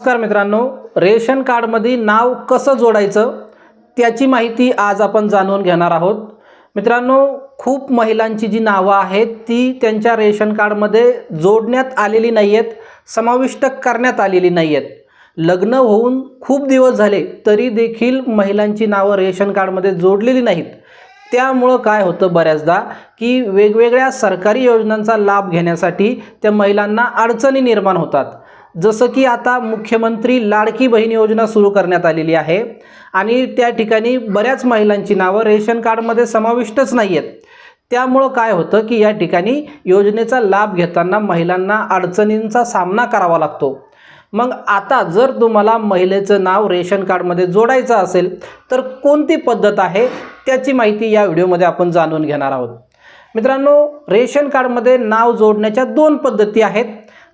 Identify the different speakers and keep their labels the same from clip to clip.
Speaker 1: नमस्कार मित्रांनो रेशन कार्डमध्ये नाव कसं जोडायचं त्याची माहिती आज आपण जाणून घेणार आहोत. मित्रांनो खूप महिलांची जी नावं आहेत ती त्यांच्या रेशन कार्डमध्ये जोडण्यात आलेली नाही आहेत समाविष्ट करण्यात आलेली नाही आहेत लग्न होऊन खूप दिवस झाले तरी देखील महिलांची नावं रेशन कार्डमध्ये जोडलेली नाहीत. त्यामुळं काय होतं बऱ्याचदा की वेगवेगळ्या सरकारी योजनांचा लाभ घेण्यासाठी त्या महिलांना अडचणी निर्माण होतात. जसं की आता मुख्यमंत्री लाडकी बहीण योजना सुरू करण्यात आलेली आहे. आणि त्या ठिकाणी बऱ्याच महिलांची नावं रेशन कार्डमध्ये समाविष्टच नाही आहेत त्यामुळं काय होतं की या ठिकाणी योजनेचा लाभ घेताना महिलांना अडचणींचा सामना करावा लागतो. मग आता जर तुम्हाला महिलेचं नाव रेशन कार्डमध्ये जोडायचं असेल तर कोणती पद्धत आहे? त्याची माहिती या व्हिडिओमध्ये आपण जाणून घेणार आहोत. मित्रांनो रेशन कार्डमध्ये नाव जोडण्याच्या दोन पद्धती आहेत.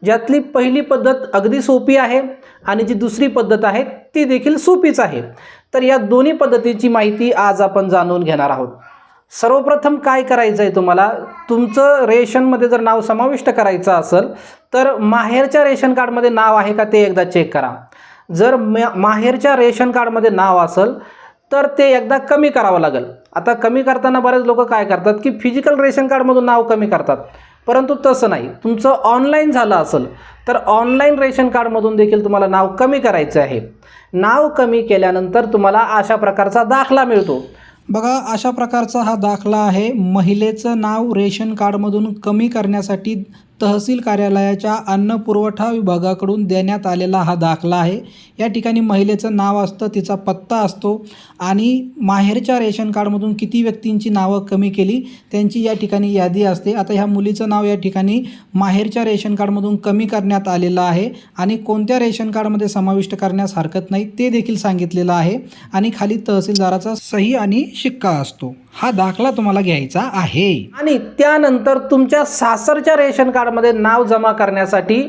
Speaker 1: ज्यातली पहिली पद्धत अगदी सोपी आहे आणि जी दुसरी पद्धत आहे ती देखील सोपीच आहे. तर या दोन्ही पद्धतीची माहिती आज आपण जाणून घेणार आहोत. सर्वप्रथम काय करायचं आहे तुम्हाला? तुमचं रेशनमध्ये जर नाव समाविष्ट करायचं असेल तर माहेरच्या रेशन कार्डमध्ये नाव आहे का ते एकदा चेक करा. जर म माहेरच्या रेशन कार्डमध्ये नाव असेल तर ते एकदा कमी करावं लागेल. आता कमी करताना बरेच लोक काय करतात की फिजिकल रेशन कार्डमधून नाव कमी करतात. परंतु तसं नाही. तुमचं ऑनलाईन झालं असेल तर ऑनलाईन रेशन कार्डमधून देखील तुम्हाला नाव कमी करायचं आहे. नाव कमी केल्यानंतर तुम्हाला अशा प्रकारचा दाखला मिळतो.
Speaker 2: बघा अशा प्रकारचा हा दाखला आहे. महिलेचं नाव रेशन कार्डमधून कमी करण्यासाठी तहसील कार्यालयाच्या अन्न पुरवठा विभागाकडून देण्यात आलेला हा दाखला आहे. या ठिकाणी महिलेचं नाव असतं तिचा पत्ता असतो आणि माहेरच्या रेशन कार्डमधून किती व्यक्तींची नावं कमी केली त्यांची या ठिकाणी यादी असते. आता ह्या मुलीचं नाव या ठिकाणी माहेरच्या रेशन कार्डमधून कमी करण्यात आलेलं आहे आणि कोणत्या रेशन कार्डमध्ये समाविष्ट करण्यास हरकत नाही ते देखील सांगितलेलं आहे आणि खाली तहसीलदाराचा सही आणि शिक्का असतो. हा दाखला तुम्हाला घ्यायचा आहे.
Speaker 1: आणि त्यानंतर तुमच्या सासरच्या रेशन कार्डमध्ये नाव जमा करण्यासाठी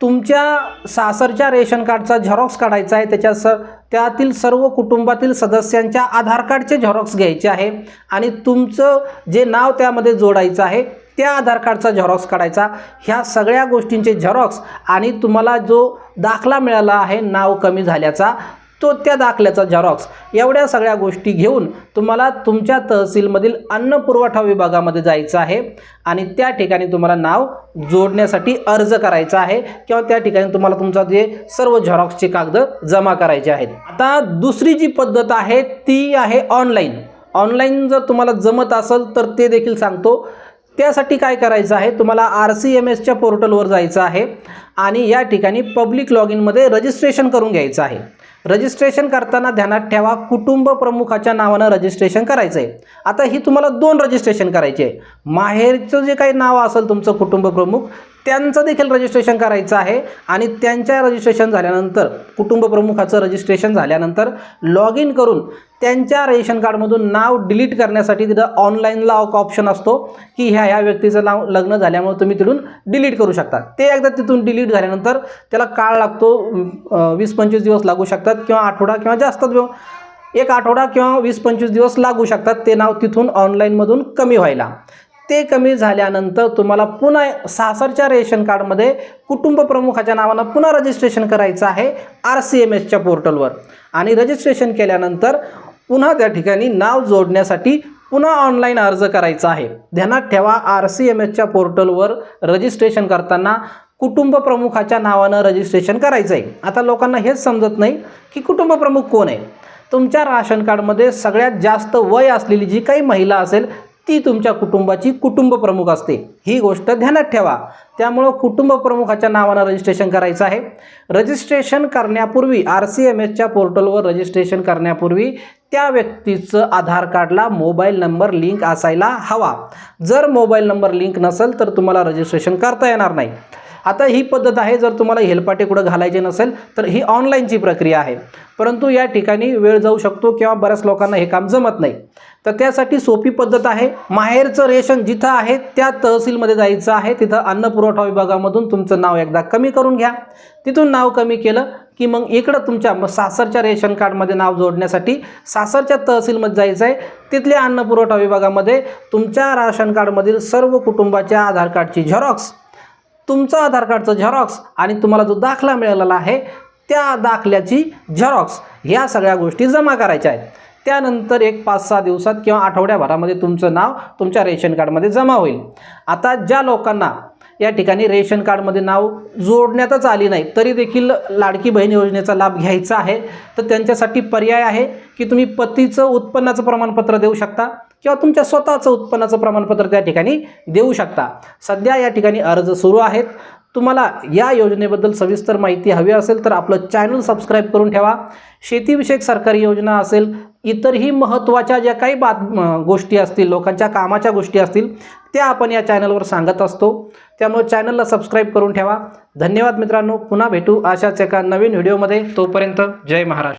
Speaker 1: तुमच्या सासरच्या रेशन कार्डचा झेरॉक्स काढायचा आहे. त्याच्या स त्यातील सर्व कुटुंबातील सदस्यांच्या आधार कार्डचे झेरॉक्स घ्यायचे आहे. आणि तुमचं जे नाव त्यामध्ये जोडायचं आहे त्या आधार कार्डचा झेरॉक्स काढायचा. ह्या सगळ्या गोष्टींचे झेरॉक्स आणि तुम्हाला जो दाखला मिळाला आहे नाव कमी झाल्याचा तो त्या दाखल्याचा झेरॉक्स एवढ्या सगळ्या गोष्टी घेऊन तुम्हाला तुमच्या तहसीलमधील अन्न पुरवठा विभागामध्ये जायचं आहे आणि त्या ठिकाणी तुम्हाला नाव जोडण्यासाठी अर्ज करायचा आहे किंवा त्या ठिकाणी तुम्हाला तुमचा जे सर्व झेरॉक्सचे कागद जमा करायचे आहेत. आता दुसरी जी पद्धत आहे ती आहे ऑनलाईन ऑनलाईन जर तुम्हाला जमत असेल तर ते देखील सांगतो. त्यासाठी काय करायचं आहे तुम्हाला आर सी एम एसच्या पोर्टलवर जायचं आहे आणि या ठिकाणी पब्लिक लॉग इनमध्ये रजिस्ट्रेशन करून घ्यायचं आहे. रजिस्ट्रेशन करताना ध्यानात ठेवा कुटुंब प्रमुखाच्या नावानं रजिस्ट्रेशन करायचं आहे आता ही तुम्हाला दोन रजिस्ट्रेशन करायचे आहे. माहेरचं जे काही नाव असेल तुमचं कुटुंब प्रमुख त्यांचं देखील रजिस्ट्रेशन करायचं आहे. आणि त्यांच्या रजिस्ट्रेशन झाल्यानंतर कुटुंब प्रमुखाचं रजिस्ट्रेशन झाल्यानंतर लॉग इन करून त्यांच्या रेशन कार्डमधून नाव डिलीट करण्यासाठी तिथं ऑनलाईनला एक ऑप्शन असतो की ह्या ह्या व्यक्तीचं नाव लग्न झाल्यामुळे तुम्ही तिथून डिलीट करू शकता. ते एकदा तिथून डिलीट झाल्यानंतर त्याला काळ लागतो वीस पंचवीस दिवस लागू शकतात किंवा आठवडा किंवा जास्त एक आठवडा किंवा वीस पंचवीस दिवस लागू शकतात. ते नाव तिथून ऑनलाईनमधून कमी व्हायला. ते कमी झाल्यानंतर तुम्हाला पुन्हा सासरच्या रेशन कार्डमध्ये कुटुंब प्रमुखाच्या नावानं पुन्हा रजिस्ट्रेशन करायचं आहे आर सी एम एसच्या पोर्टलवर. आणि रजिस्ट्रेशन केल्यानंतर पुन्हा त्या ठिकाणी नाव जोडण्यासाठी पुन्हा ऑनलाईन अर्ज करायचा आहे. ध्यानात ठेवा आर सी एम एसच्या पोर्टलवर रजिस्ट्रेशन करताना कुटुंब प्रमुखाच्या नावानं रजिस्ट्रेशन करायचं आहे आता लोकांना हेच समजत नाही की कुटुंब प्रमुख कोण आहे. तुमच्या राशन कार्डमध्ये सगळ्यात जास्त वय असलेली जी काही महिला असेल ती तुमच्या कुटुंबाची कुटुंब प्रमुख असते. ही गोष्ट ध्यानात ठेवा. त्यामुळं कुटुंब प्रमुखाच्या नावानं रजिस्ट्रेशन करायचं आहे. रजिस्ट्रेशन करण्यापूर्वी आर सी एम एसच्या पोर्टलवर रजिस्ट्रेशन करण्यापूर्वी त्या व्यक्तीचं आधार कार्डला मोबाईल नंबर लिंक असायला हवा. जर मोबाईल नंबर लिंक नसेल तर तुम्हाला रजिस्ट्रेशन करता येणार नाही. आता ही पद्धत आहे जर तुम्हाला हेलपाटे कुठं घालायचे नसेल तर ही ऑनलाईनची प्रक्रिया आहे. परंतु या ठिकाणी वेळ जाऊ शकतो किंवा बऱ्याच लोकांना हे काम जमत नाही. तर त्यासाठी सोपी पद्धत आहे. माहेरचं रेशन जिथं आहे त्या तहसीलमध्ये जायचं आहे. तिथं अन्न पुरवठा विभागामधून तुमचं नाव एकदा कमी करून घ्या. तिथून नाव कमी केलं की मग इकडं तुमच्या म- सासरच्या रेशन कार्डमध्ये नाव जोडण्यासाठी सासरच्या तहसीलमध्ये जायचं आहे. तिथल्या अन्न पुरवठा विभागामध्ये तुमच्या राशन कार्डमधील सर्व कुटुंबाच्या आधार कार्डची झेरॉक्स तुमचं आधार कार्डचं झेरॉक्स आणि तुम्हाला जो दाखला मिळालेला आहे त्या दाखल्याची झेरॉक्स ह्या सगळ्या गोष्टी जमा करायच्या आहेत. त्यानंतर एक पाच सहा दिवसात किंवा आठवड्याभरामध्ये तुमचं नाव तुमच्या रेशन कार्डमध्ये जमा होईल. आता ज्या लोकांना या ठिकाणी रेशन कार्डमध्ये नाव जोडण्यातच आली नाही तरी देखील लाडकी बहीण योजनेचा लाभ घ्यायचा आहे. तर त्यांच्यासाठी पर्याय आहे की तुम्ही पतीचं उत्पन्नाचं प्रमाणपत्र देऊ शकता किंवा तुमच्या स्वतःचं उत्पन्नाचं प्रमाणपत्र त्या ठिकाणी देऊ शकता. सध्या या ठिकाणी अर्ज सुरू आहेत. तुम्हाला या योजनेबद्दल सविस्तर माहिती हवी असेल तर आपलं चॅनल सबस्क्राईब करून ठेवा. शेतीविषयक सरकारी योजना असेल इतरही महत्त्वाच्या ज्या काही बात गोष्टी असतील लोकांच्या कामाच्या गोष्टी असतील त्या आपण या चॅनलवर सांगत असतो. त्यामुळे चॅनलला सबस्क्राईब करून ठेवा. धन्यवाद मित्रांनो. पुन्हा भेटू अशाच एका नवीन व्हिडिओमध्ये तोपर्यंत जय महाराष्ट्र.